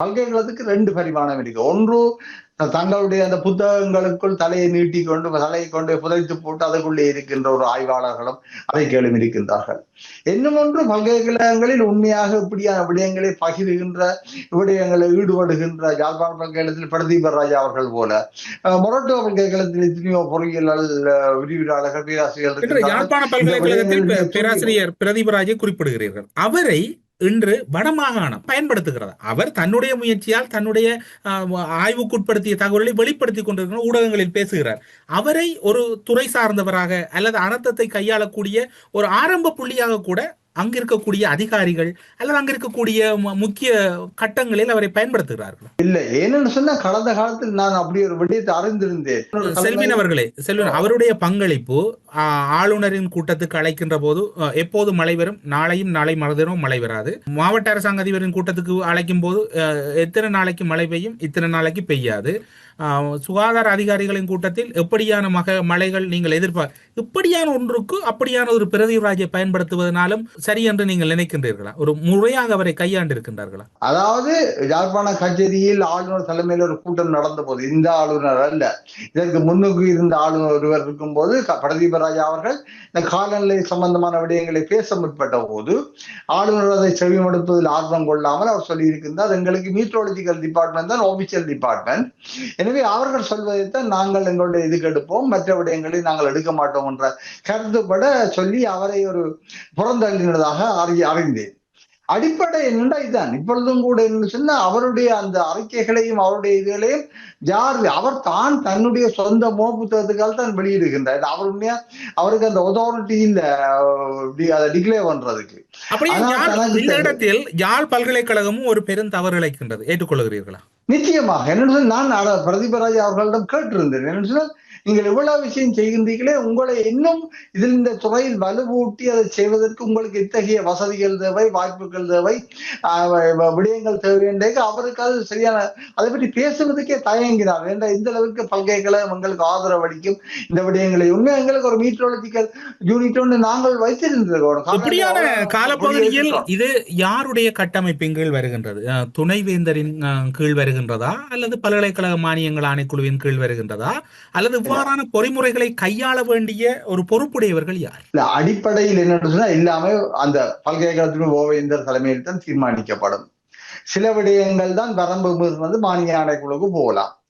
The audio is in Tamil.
பல்கலைக்கழகத்துக்கு ரெண்டு பரிமாணம் இருக்கு ஒன்று தங்களுடைய அந்த புத்தகங்களுக்குள் தலையை நீட்டிக்கொண்டு தலையை கொண்டு புதைத்து போட்டு அதற்குள்ளே இருக்கின்ற ஒரு ஆய்வாளர்களும் அதை கேளும் இருக்கின்றார்கள் இன்னும் ஒன்று பல்கலைக்கழகங்களில் உண்மையாக இப்படியான விடயங்களை பகிர்கின்ற விடயங்களில் ஈடுபடுகின்ற யாழ்ப்பாண பல்கலைக்கழகத்தில் பிரதீப ராஜா அவர்கள் போல மொரட்டோ பல்கலைக்கழகத்தில் எத்தனையோ பொறியியல் அஹ், விரிவுரையாளர்கள் பேராசிரியர்கள். யாழ்ப்பாண பல்கலைக்கழகத்தில் விடயங்களை பேராசிரியர் பிரதீபராஜை குறிப்பிடுகிறீர்கள் அவரை இன்று வடமாகாணம் பயன்படுத்துகிறது. அவர் தன்னுடைய முயற்சியால் தன்னுடைய ஆய்வுக்குட்படுத்திய தகவல்களை வெளிப்படுத்தி கொண்டிருக்கிற ஊடகங்களில் பேசுகிறார். அவரை ஒரு துறை சார்ந்தவராக அல்லது அனர்த்தத்தை கையாளக்கூடிய ஒரு ஆரம்ப புள்ளியாக கூட அங்க இருக்கக்கூடிய அதிகாரிகள் அல்லது அங்க இருக்கக்கூடிய முக்கிய கட்டங்களில் அவரை பயன்படுத்துகிறார்கள்? இல்ல ஏன்னு சொன்னா கடந்த காலத்தில் நான் அப்படி ஒரு விடயத்தை அறிந்திருந்தேன். செல்வின் அவர்களே செல்வின் அவருடைய பங்களிப்பு ஆளுநரின் கூட்டத்துக்கு அழைக்கின்ற போது எப்போது மழை வரும் நாளையும் நாளை மறுதினம் மழை வராது. மாவட்ட அரசாங்க அதிபரின் கூட்டத்துக்கு அழைக்கும் போது எத்தனை நாளைக்கு மழை பெய்யும்? இத்தனை நாளைக்கு பெய்யாது. சுகாதார அதிகாரிகளின் கூட்டத்தில் எப்படியான மக மழைகள் நீங்கள் எதிர்பார் இப்படியான ஒன்றுக்கு அப்படியான ஒரு பிரதிராஜை பயன்படுத்துவதனாலும் சரி என்று நீங்கள் நினைக்கின்றீர்களா? ஒரு முறையாக அவரை கையாண்டிருக்கின்றார்களா? அதாவது யாழ்ப்பாண கச்சேரியில் ஆளுநர் தலைமையில் ஒரு கூட்டம் நடந்த போது இந்த ஆளுநர் அல்ல. இதற்கு முன்னுக்கு இருந்த ஆளுநர் ஒருவர் இருக்கும்போது க- பிரதீபராஜா அவர்கள் இந்த காலநிலை சம்பந்தமான விடயங்களை பேச முற்பட்ட போது ஆளுநர் அதை செவிமடுப்பதில் ஆர்வம் கொள்ளாமல் அவர் சொல்லியிருக்கின்றார் எங்களுக்கு மீட்ரோலஜிக்கல் டிபார்ட்மெண்ட் தான் ஆபிஷியல் டிபார்ட்மெண்ட் எனவே அவர்கள் சொல்வதைத்தான் நாங்கள் எங்களுடைய இதுக்கு எடுப்போம் மற்ற விடயங்களை நாங்கள் எடுக்க மாட்டோம் என்ற கருத்துப்பட சொல்லி அவரை ஒரு புறந்தள்ளினதாக அறி அறிந்தேன். அடிப்படை என்னடா இதுதான் இப்பொழுதும் கூட என்ன சொன்னா அவருடைய அந்த அறிக்கைகளையும் அவருடைய இதுகளையும் யார் அவர் தான் தன்னுடைய சொந்த மோ புத்தகத்துக்காக தான் வெளியிடுகின்றார். அவர் உண்மையா? அவருக்கு அந்த ஒதாரிட்டி இல்ல. அதை டிக்ளேர் பண்றதுக்கு. இந்த இடத்தில் யாழ் பல்கலைக்கழகமும் ஒரு பெரும் தவறு இழைக்கின்றது. ஏற்றுக்கொள்கிறீர்களா? நிச்சயமாக. என்ன சொன்னா நான் பிரதீபராஜ் அவர்களிடம் கேட்டிருந்தேன். என்ன சொன்னால் நீங்கள் இவ்வளவு விஷயம் செய்கின்றீர்களே உங்களை இன்னும் இதில் இந்த துறையில் வலுவூட்டி அதை செய்வதற்கு உங்களுக்கு இத்தகைய வசதிகள் தேவை வாய்ப்புகள் தேவை விடயங்கள் தேவை என்றே அவருக்கு அது சரியான அதை பற்றி பேசுவதற்கே தயங்கினார் என்ற இந்த அளவுக்கு பல்கலைக்கழகம் எங்களுக்கு ஆதரவு அளிக்கும் இந்த விடயங்களை. உண்மை எங்களுக்கு ஒரு மீட்ரோலஜிக்கல் யூனிட் ஒன்று நாங்கள் வைத்திருந்திருக்கோம் இப்படியான காலப்பகுதியில். இது யாருடைய கட்டமைப்பின் கீழ் வருகின்றது? துணைவேந்தரின் கீழ் வருகின்றதா? அல்லது பல்கலைக்கழக மானியங்கள் ஆணைக்குழுவின் கீழ் வருகின்றதா? அல்லது இவ்வாறான பொறிமுறைகளை கையாள வேண்டிய ஒரு பொறுப்புடையவர்கள் யார்? இல்ல அடிப்படையில் என்ன சொன்னா எல்லாமே அந்த பல்கலைக்கழகத்தின் ஓவேந்தர் தலைமையில் தான் தீர்மானிக்கப்படும். சில விடயங்கள் தான் வரம்பு மீறினது மானிய ஆணைக்குழுக்கு போகலாம்.